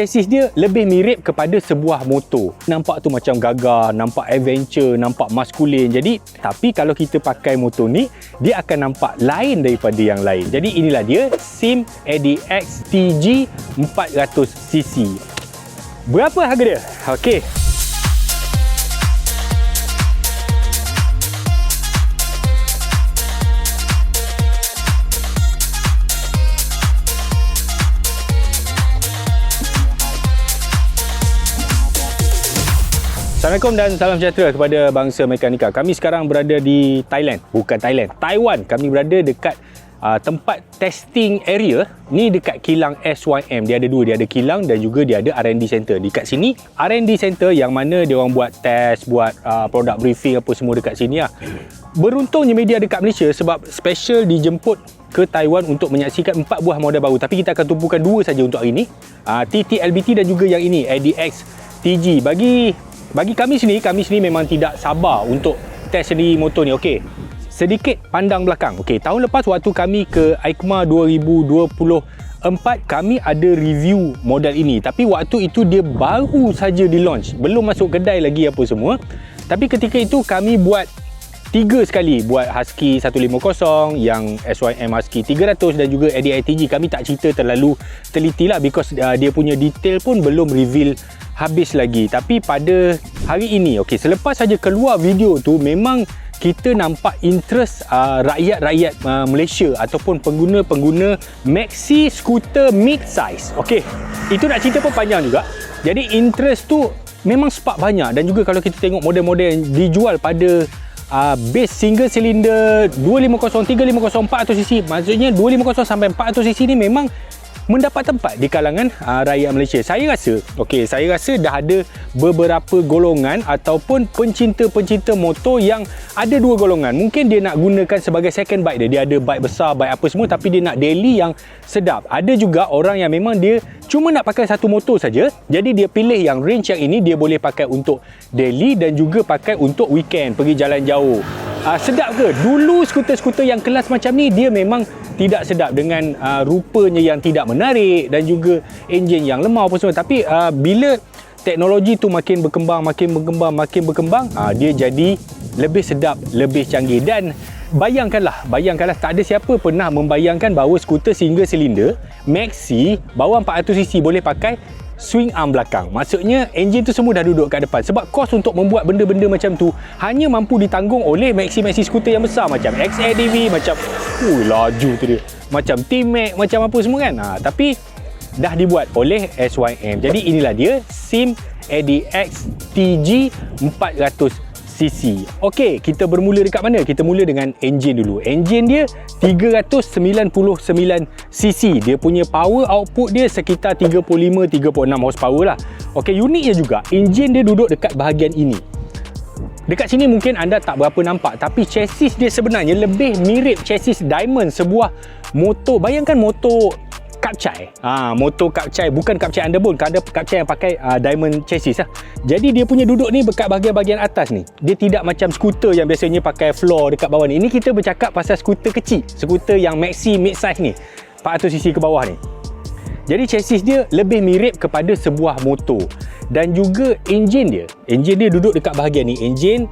chassis dia lebih mirip kepada sebuah motor. Nampak tu macam gagah, nampak adventure, nampak maskulin. Jadi, tapi kalau kita pakai motor ni, dia akan nampak lain daripada yang lain. Jadi inilah dia SIM ADX TG 400cc. Berapa harga dia? Okey. Assalamualaikum dan salam sejahtera kepada bangsa mekanika. Kami sekarang berada di Thailand, bukan Thailand, Taiwan. Kami berada dekat uh, tempat testing area ni dekat kilang SYM. Dia ada dua, dia ada kilang dan juga dia ada R&D center. Dekat sini R&D center yang mana dia orang buat test, buat uh, product briefing apa semua dekat sini lah. Beruntungnya media dekat Malaysia sebab special dijemput ke Taiwan untuk menyaksikan empat buah model baru tapi kita akan tumpukan dua saja untuk hari ini. Uh, TT LBT dan juga yang ini ADX TG. Bagi bagi kami sini, kami sini memang tidak sabar untuk test sendiri motor ni. Okey. Sedikit pandang belakang. Okey, tahun lepas waktu kami ke EICMA 2024, kami ada review model ini. Tapi waktu itu dia baru saja di launch. Belum masuk kedai lagi apa semua. Tapi ketika itu kami buat tiga sekali buat Husky 150 yang SYM Husky 300 dan juga ADITG kami tak cerita terlalu teliti lah because uh, dia punya detail pun belum reveal habis lagi. Tapi pada hari ini okey selepas saja keluar video tu memang kita nampak interest uh, rakyat-rakyat uh, Malaysia ataupun pengguna-pengguna maxi scooter mid size. Okey itu nak cerita pun panjang juga. Jadi interest tu memang spark banyak. Dan juga kalau kita tengok model-model yang dijual pada uh, base single cylinder 250 350 400cc maksudnya 250 sampai 400cc ni memang mendapat tempat di kalangan uh, rakyat Malaysia. Saya rasa, okey, saya rasa dah ada beberapa golongan ataupun pencinta-pencinta motor yang ada dua golongan. Mungkin dia nak gunakan sebagai second bike dia. Dia ada bike besar, bike apa semua tapi dia nak daily yang sedap. Ada juga orang yang memang dia cuma nak pakai satu motor saja. Jadi dia pilih yang range yang ini dia boleh pakai untuk daily dan juga pakai untuk weekend, pergi jalan jauh. Uh, sedap ke? Dulu skuter-skuter yang kelas macam ni dia memang tidak sedap dengan uh, rupanya yang tidak menarik dan juga enjin yang lemah apa semua tapi uh, bila teknologi tu makin berkembang makin berkembang makin berkembang uh, dia jadi lebih sedap lebih canggih dan bayangkanlah bayangkanlah tak ada siapa pernah membayangkan bahawa skuter single silinder maxi bawah 400cc boleh pakai swing arm belakang. Maksudnya enjin tu semua dah duduk kat depan. Sebab kos untuk membuat benda-benda macam tu hanya mampu ditanggung oleh maxi-maxi skuter yang besar macam XADV, macam uh, laju tu dia. Macam T-Mac, macam apa semua kan. Ha, tapi dah dibuat oleh SYM. Jadi inilah dia SIM ADX TG 400 cc. Okey, kita bermula dekat mana? Kita mula dengan enjin dulu. Enjin dia 399 cc. Dia punya power output dia sekitar 35-36 horsepower lah. Okey, uniknya juga, enjin dia duduk dekat bahagian ini. Dekat sini mungkin anda tak berapa nampak tapi chassis dia sebenarnya lebih mirip chassis Diamond sebuah motor. Bayangkan motor Kapcai. Ha, motor Kapcai bukan Kapcai Underbone, ada Kapcai yang pakai uh, diamond chassis lah. Jadi dia punya duduk ni dekat bahagian-bahagian atas ni. Dia tidak macam skuter yang biasanya pakai floor dekat bawah ni. Ini kita bercakap pasal skuter kecil, skuter yang maxi mid size ni. 400cc ke bawah ni. Jadi chassis dia lebih mirip kepada sebuah motor dan juga enjin dia. Enjin dia duduk dekat bahagian ni. Enjin,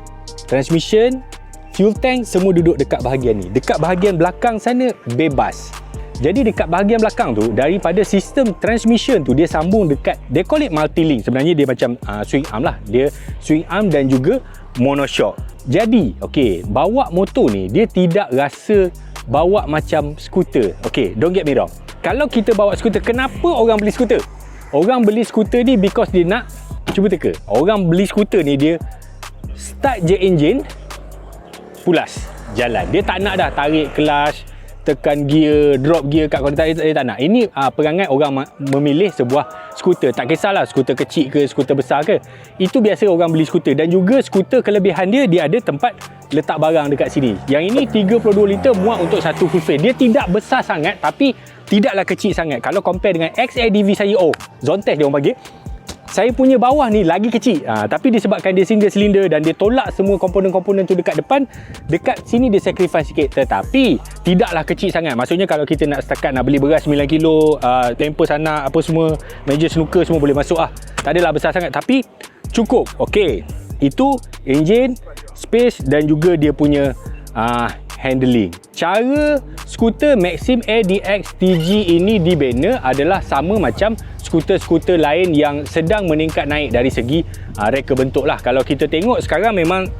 transmission, fuel tank semua duduk dekat bahagian ni. Dekat bahagian belakang sana bebas. Jadi dekat bahagian belakang tu daripada sistem transmission tu dia sambung dekat they call it multi link sebenarnya dia macam uh, swing arm lah dia swing arm dan juga monoshock. Jadi okey bawa motor ni dia tidak rasa bawa macam skuter. Okey don't get me wrong. Kalau kita bawa skuter kenapa orang beli skuter? Orang beli skuter ni because dia nak cuba teka. Orang beli skuter ni dia start je engine pulas jalan. Dia tak nak dah tarik clutch tekan gear, drop gear kat kontak dia, dia tak nak. Ini uh, perangai orang memilih sebuah skuter. Tak kisahlah skuter kecil ke, skuter besar ke. Itu biasa orang beli skuter. Dan juga skuter kelebihan dia, dia ada tempat letak barang dekat sini. Yang ini 32 liter muat untuk satu full face. Dia tidak besar sangat tapi tidaklah kecil sangat. Kalau compare dengan XADV saya, oh, Zontes dia orang bagi. Saya punya bawah ni lagi kecil. Ha, tapi disebabkan dia single cylinder dan dia tolak semua komponen-komponen tu dekat depan dekat sini dia sacrifice sikit. Tetapi tidaklah kecil sangat. Maksudnya kalau kita nak setakat nak beli beras 9 kilo uh, temper sana apa semua meja snooker semua boleh masuk ah tak adalah besar sangat. Tapi cukup. Okey. Itu engine space dan juga dia punya uh, handling. Cara skuter Maxim Air DX TG ini dibina adalah sama macam skuter-skuter lain yang sedang meningkat naik dari segi uh, reka bentuk lah. Kalau kita tengok sekarang memang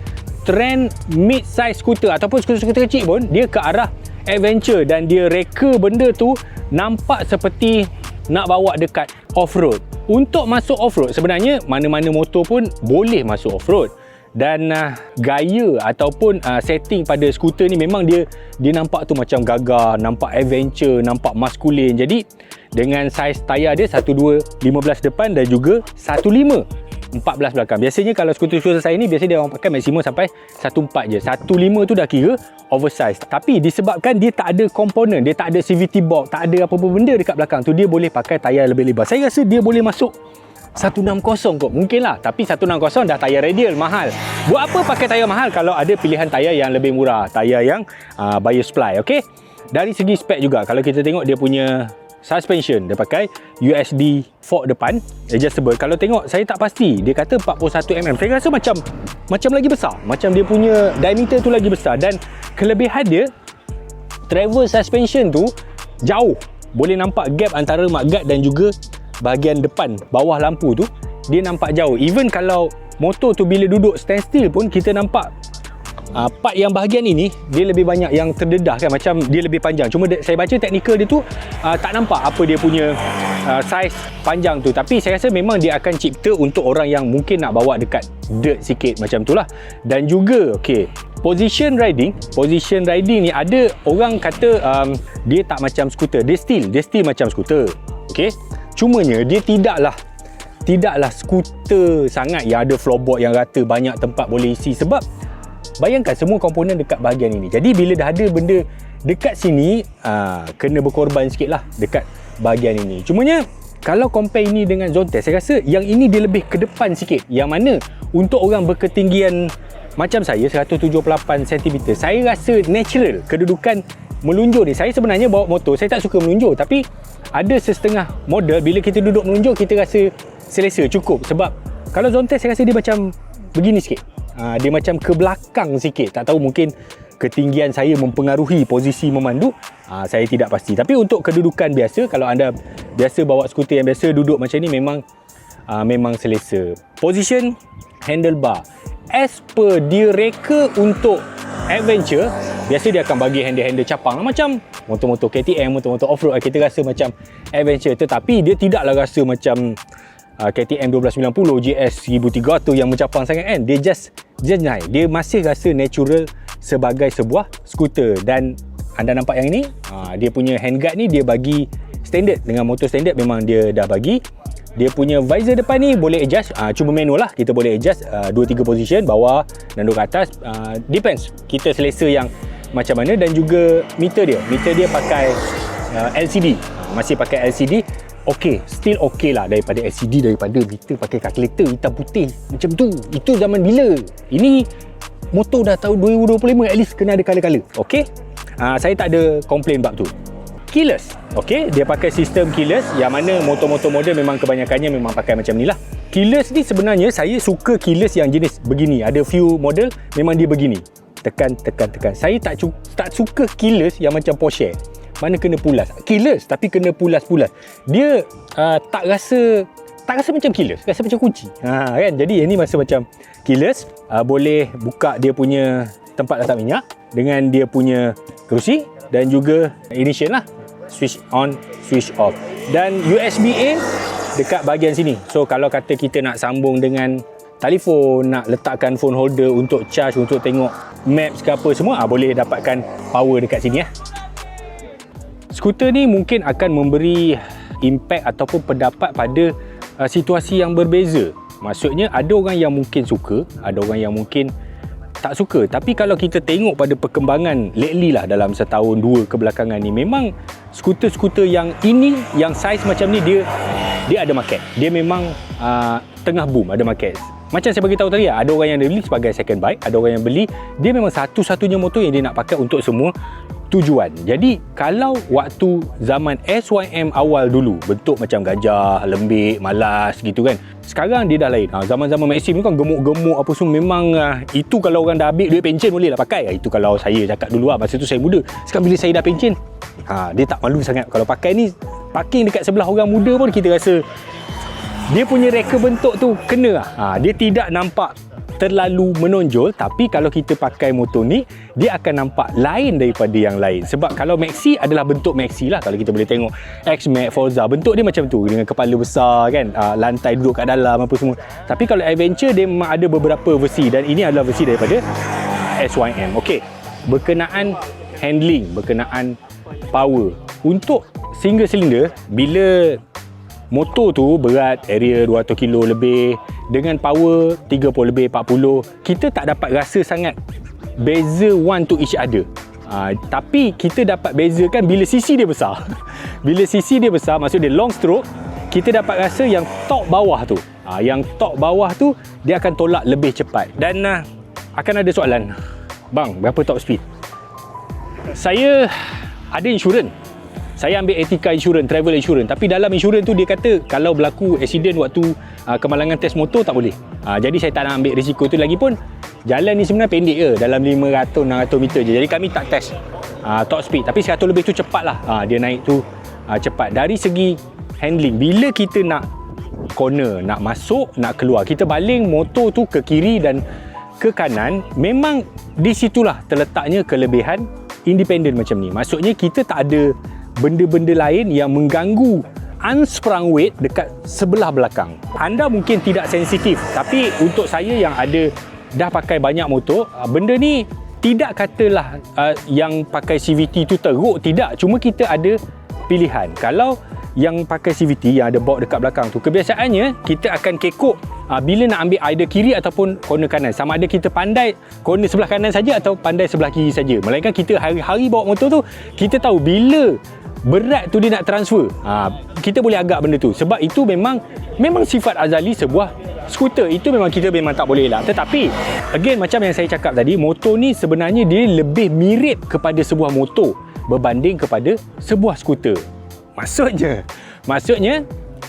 trend mid-size skuter ataupun skuter-skuter kecil pun dia ke arah adventure dan dia reka benda tu nampak seperti nak bawa dekat off-road. Untuk masuk off-road sebenarnya mana-mana motor pun boleh masuk off-road dan uh, gaya ataupun uh, setting pada skuter ni memang dia dia nampak tu macam gagah, nampak adventure, nampak maskulin. Jadi dengan saiz tayar dia 12 15 depan dan juga 15 14 belakang. Biasanya kalau skuter-skuter saya ni biasanya dia orang pakai maksimum sampai 14 je. 15 tu dah kira oversize. Tapi disebabkan dia tak ada komponen, dia tak ada CVT box, tak ada apa-apa benda dekat belakang tu, dia boleh pakai tayar lebih lebar. Saya rasa dia boleh masuk 160 kot. Mungkin lah tapi 160 dah tayar radial mahal. Buat apa pakai tayar mahal kalau ada pilihan tayar yang lebih murah? Tayar yang uh, bio supply ok dari segi spek juga kalau kita tengok dia punya suspension dia pakai USD fork depan adjustable. Kalau tengok saya tak pasti dia kata 41mm saya rasa macam macam lagi besar. Macam dia punya diameter tu lagi besar. Dan kelebihan dia travel suspension tu jauh. Boleh nampak gap antara mudguard dan juga bahagian depan bawah lampu tu dia nampak jauh. Even kalau motor tu bila duduk standstill pun kita nampak uh, part yang bahagian ini dia lebih banyak yang terdedah kan macam dia lebih panjang. Cuma saya baca teknikal dia tu uh, tak nampak apa dia punya uh, size panjang tu. Tapi saya rasa memang dia akan cipta untuk orang yang mungkin nak bawa dekat dirt sikit macam tu lah. Dan juga okay, position riding position riding ni ada orang kata um, dia tak macam skuter. Dia still dia still macam skuter. Okay Cumanya dia tidaklah tidaklah skuter sangat yang ada floorboard yang rata banyak tempat boleh isi sebab bayangkan semua komponen dekat bahagian ini. Jadi bila dah ada benda dekat sini aa, ah, kena berkorban sikit lah dekat bahagian ini. Cumanya kalau compare ini dengan Zonte saya rasa yang ini dia lebih ke depan sikit. Yang mana untuk orang berketinggian macam saya 178 cm saya rasa natural kedudukan melunjur ni saya sebenarnya bawa motor. Saya tak suka melunjur tapi ada sesetengah model bila kita duduk melunjur kita rasa selesa cukup. Sebab kalau Zonte saya rasa dia macam begini sikit. Ha, dia macam ke belakang sikit. Tak tahu mungkin ketinggian saya mempengaruhi posisi memandu. Ha, saya tidak pasti. Tapi untuk kedudukan biasa kalau anda biasa bawa skuter yang biasa duduk macam ni memang ha, memang selesa. Position handlebar as per dia reka untuk adventure biasa dia akan bagi handle-handle capang. Macam motor-motor KTM motor-motor off-road kita rasa macam adventure. Tetapi dia tidaklah rasa macam uh, KTM 1290 GS 1300 yang mencapang sangat kan? Dia just just naik. Dia masih rasa natural sebagai sebuah skuter. Dan anda nampak yang ini? Uh, dia punya handguard ni dia bagi standard. Dengan motor standard memang dia dah bagi dia punya visor depan ni boleh adjust uh, cuma manual lah. Kita boleh adjust uh, 2-3 position bawah dan duduk atas. Uh, depends. Kita selesa yang macam mana dan juga meter dia. Meter dia pakai uh, LCD masih pakai LCD ok still ok lah daripada LCD daripada meter pakai kalkulator hitam putih. Macam tu. Itu zaman bila? Ini motor dah tahun 2025 at least kena ada color-color. Ok uh, saya tak ada komplain bab tu keyless. Okey, dia pakai sistem keyless yang mana motor-motor moden memang kebanyakannya memang pakai macam ni lah. Keyless ni sebenarnya saya suka keyless yang jenis begini. Ada few model memang dia begini. Tekan, tekan, tekan. Saya tak tak suka keyless yang macam Porsche. Mana kena pulas. Keyless tapi kena pulas-pulas. Dia uh, tak rasa tak rasa macam keyless, rasa macam kunci. Ha kan. Jadi ini masa macam keyless, uh, boleh buka dia punya tempat letak minyak dengan dia punya kerusi dan juga ignition lah. Switch on switch off. Dan USB A dekat bahagian sini. So kalau kata kita nak sambung dengan telefon nak letakkan phone holder untuk charge untuk tengok maps ke apa semua ah, boleh dapatkan power dekat sini ya. skuter ni mungkin akan memberi impact ataupun pendapat pada uh, situasi yang berbeza. Maksudnya ada orang yang mungkin suka ada orang yang mungkin tak suka. Tapi kalau kita tengok pada perkembangan lately lah dalam setahun dua kebelakangan ni memang skuter-skuter yang ini yang saiz macam ni dia dia ada market. Dia memang uh, tengah boom ada market. Macam saya beritahu tadi ada orang yang beli sebagai second bike ada orang yang beli. Dia memang satu-satunya motor yang dia nak pakai untuk semua tujuan. Jadi kalau waktu zaman SYM awal dulu bentuk macam gajah, lembik, malas gitu kan. Sekarang dia dah lain. Ha, zaman-zaman Maxim ni kan gemuk-gemuk apa semua memang uh, itu kalau orang dah ambil duit pencen boleh lah pakai. Ha, itu kalau saya cakap dulu lah masa tu saya muda. Sekarang bila saya dah pencen ha, dia tak malu sangat kalau pakai ni parking dekat sebelah orang muda pun kita rasa dia punya reka bentuk tu kena lah. Ha, dia tidak nampak terlalu menonjol tapi kalau kita pakai motor ni dia akan nampak lain daripada yang lain. Sebab kalau Maxi adalah bentuk Maxi lah kalau kita boleh tengok. X-Max, Forza bentuk dia macam tu dengan kepala besar kan uh, lantai duduk kat dalam apa semua. Tapi kalau Adventure dia memang ada beberapa versi dan ini adalah versi daripada SYM ok berkenaan handling berkenaan power. Untuk single cylinder bila motor tu berat area 200 kilo lebih. Dengan power 30 lebih 40 kita tak dapat rasa sangat beza one to each other. Uh, tapi kita dapat bezakan bila sisi dia besar. Bila sisi dia besar maksud dia long stroke kita dapat rasa yang top bawah tu. Uh, yang top bawah tu dia akan tolak lebih cepat. Dan uh, akan ada soalan. Bang berapa top speed? Saya ada insurans saya ambil etika insurans, travel insurans. Tapi dalam insurans tu dia kata kalau berlaku accident waktu uh, kemalangan test motor tak boleh. Uh, jadi saya tak nak ambil risiko tu lagi pun jalan ni sebenarnya pendek je dalam 500-600 meter je. Jadi kami tak test uh, top speed. Tapi 100 lebih tu cepat lah. Uh, dia naik tu uh, cepat. Dari segi handling, bila kita nak corner, nak masuk, nak keluar. Kita baling motor tu ke kiri dan ke kanan. Memang di situlah terletaknya kelebihan independent macam ni. Maksudnya kita tak ada benda-benda lain yang mengganggu unsprung weight dekat sebelah belakang. Anda mungkin tidak sensitif tapi untuk saya yang ada dah pakai banyak motor, ah, benda ni tidak katalah uh, yang pakai CVT tu teruk tidak. Cuma kita ada pilihan. Kalau yang pakai CVT yang ada baut dekat belakang tu kebiasaannya kita akan kekok uh, bila nak ambil either kiri ataupun corner kanan. Sama ada kita pandai corner sebelah kanan saja atau pandai sebelah kiri saja. Melainkan kita hari-hari bawa motor tu kita tahu bila berat tu dia nak transfer. Ha, kita boleh agak benda tu. Sebab itu memang memang sifat azali sebuah skuter. Itu memang kita memang tak boleh lah. Tetapi again macam yang saya cakap tadi motor ni sebenarnya dia lebih mirip kepada sebuah motor berbanding kepada sebuah skuter. Maksudnya maksudnya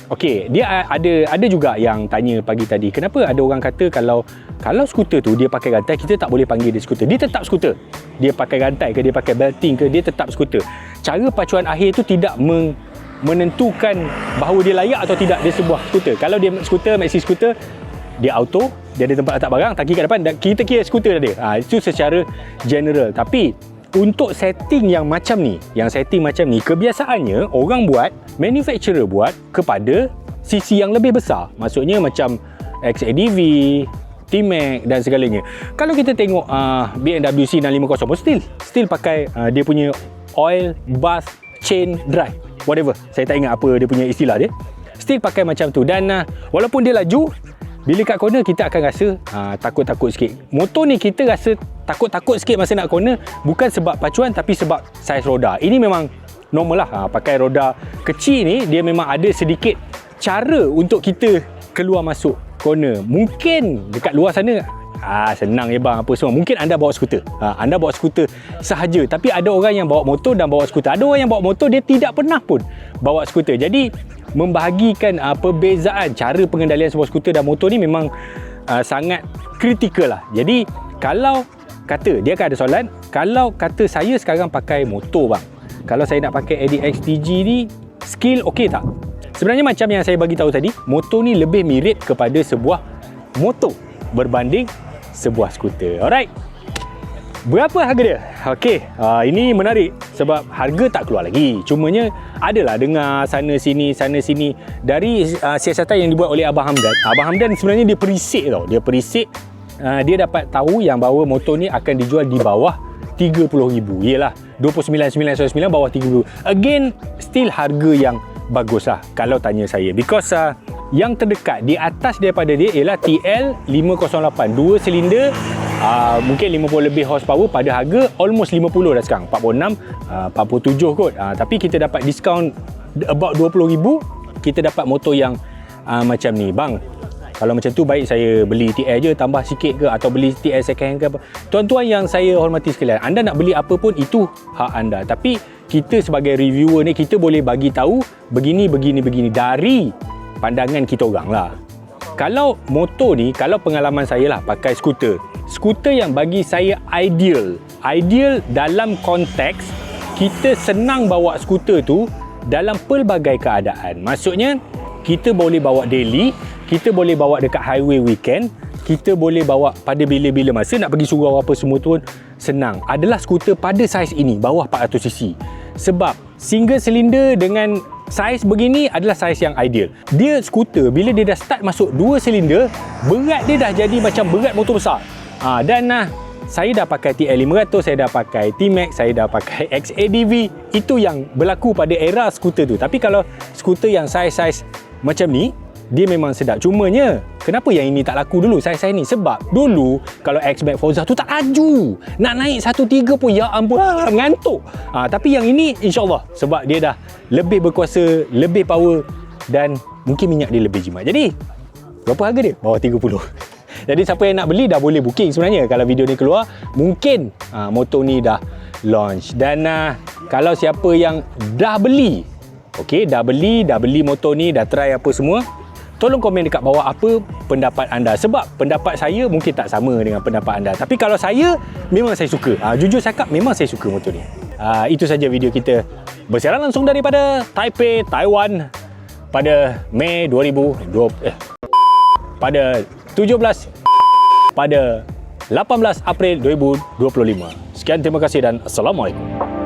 Okey, dia ada ada juga yang tanya pagi tadi, kenapa ada orang kata kalau kalau skuter tu dia pakai rantai, kita tak boleh panggil dia skuter. Dia tetap skuter. Dia pakai rantai ke dia pakai belting ke dia tetap skuter. Cara pacuan akhir tu tidak meng, menentukan bahawa dia layak atau tidak dia sebuah skuter. Kalau dia skuter, maxi skuter, dia auto, dia ada tempat letak barang, kaki kat depan, kita kira skuter dia. Ha, itu secara general. Tapi untuk setting yang macam ni, yang setting macam ni, kebiasaannya orang buat, manufacturer buat kepada sisi yang lebih besar. Maksudnya macam XADV, T-Mac dan segalanya. Kalau kita tengok uh, BMW C650 pun still, still pakai uh, dia punya oil, bath, chain, drive. Whatever. Saya tak ingat apa dia punya istilah dia. Still pakai macam tu. Dan uh, walaupun dia laju, bila kat corner kita akan rasa uh, takut-takut sikit. Motor ni kita rasa takut-takut sikit masa nak corner bukan sebab pacuan tapi sebab saiz roda. Ini memang normal lah. Ha, pakai roda kecil ni dia memang ada sedikit cara untuk kita keluar masuk corner. Mungkin dekat luar sana Ah senang je bang apa semua. Mungkin anda bawa skuter. Ha, anda bawa skuter sahaja tapi ada orang yang bawa motor dan bawa skuter. Ada orang yang bawa motor dia tidak pernah pun bawa skuter. Jadi membahagikan uh, perbezaan cara pengendalian sebuah skuter dan motor ni memang uh, sangat kritikal lah. Jadi kalau kata dia akan ada soalan kalau kata saya sekarang pakai motor bang kalau saya nak pakai ADX TG ni skill okey tak? Sebenarnya macam yang saya bagi tahu tadi motor ni lebih mirip kepada sebuah motor berbanding sebuah skuter. Alright berapa harga dia? Okey uh, ini menarik sebab harga tak keluar lagi. Cumanya adalah dengar sana sini sana sini. Dari uh, siasatan yang dibuat oleh Abang Hamdan. Abang Hamdan sebenarnya dia perisik tau. Dia perisik uh, dia dapat tahu yang bahawa motor ni akan dijual di bawah 30,000 Yelah 29,999 bawah 30,000 Again Still harga yang Bagus lah Kalau tanya saya. Because uh, Yang terdekat Di atas daripada dia Ialah TL508 Dua silinder uh, Mungkin 50 lebih horsepower Pada harga Almost 50 dah sekarang. 46 uh, 47 kot. Uh, Tapi kita dapat diskaun About 20,000 Kita dapat motor yang uh, macam ni. Bang kalau macam tu baik saya beli TR je tambah sikit ke atau beli TR second hand ke apa. Tuan-tuan yang saya hormati sekalian anda nak beli apa pun itu hak anda. Tapi kita sebagai reviewer ni kita boleh bagi tahu begini begini begini dari pandangan kita orang lah. Kalau motor ni kalau pengalaman saya lah pakai skuter skuter yang bagi saya ideal. Ideal dalam konteks kita senang bawa skuter tu dalam pelbagai keadaan. Maksudnya kita boleh bawa daily kita boleh bawa dekat highway weekend kita boleh bawa pada bila-bila masa nak pergi surau apa semua tu senang. Adalah skuter pada saiz ini bawah 400cc sebab single cylinder dengan saiz begini adalah saiz yang ideal. Dia skuter bila dia dah start masuk dua silinder berat dia dah jadi macam berat motor besar ha, dan nah, saya dah pakai TL500 saya dah pakai T-Max saya dah pakai XADV itu yang berlaku pada era skuter tu. Tapi kalau skuter yang saiz-saiz macam ni dia memang sedap. Cumanya kenapa yang ini tak laku dulu saya-saya ni? Sebab dulu kalau X-Max Forza tu tak laju. Nak naik 1.3 pun ya ampun ah, ngantuk. Ha, tapi yang ini insyaAllah sebab dia dah lebih berkuasa lebih power dan mungkin minyak dia lebih jimat. Jadi berapa harga dia? bawah 30 jadi siapa yang nak beli dah boleh booking sebenarnya. Kalau video ni keluar mungkin ha, motor ni dah launch. Dan uh, kalau siapa yang dah beli Okey, dah beli, dah beli motor ni, dah try apa semua tolong komen dekat bawah apa pendapat anda. Sebab pendapat saya mungkin tak sama dengan pendapat anda. Tapi kalau saya memang saya suka. Ha, jujur cakap memang saya suka motor ni. Ha, itu saja video kita. Bersiaran langsung daripada Taipei Taiwan pada Mei 2020 eh, pada 17 pada 18 April 2025 sekian terima kasih dan assalamualaikum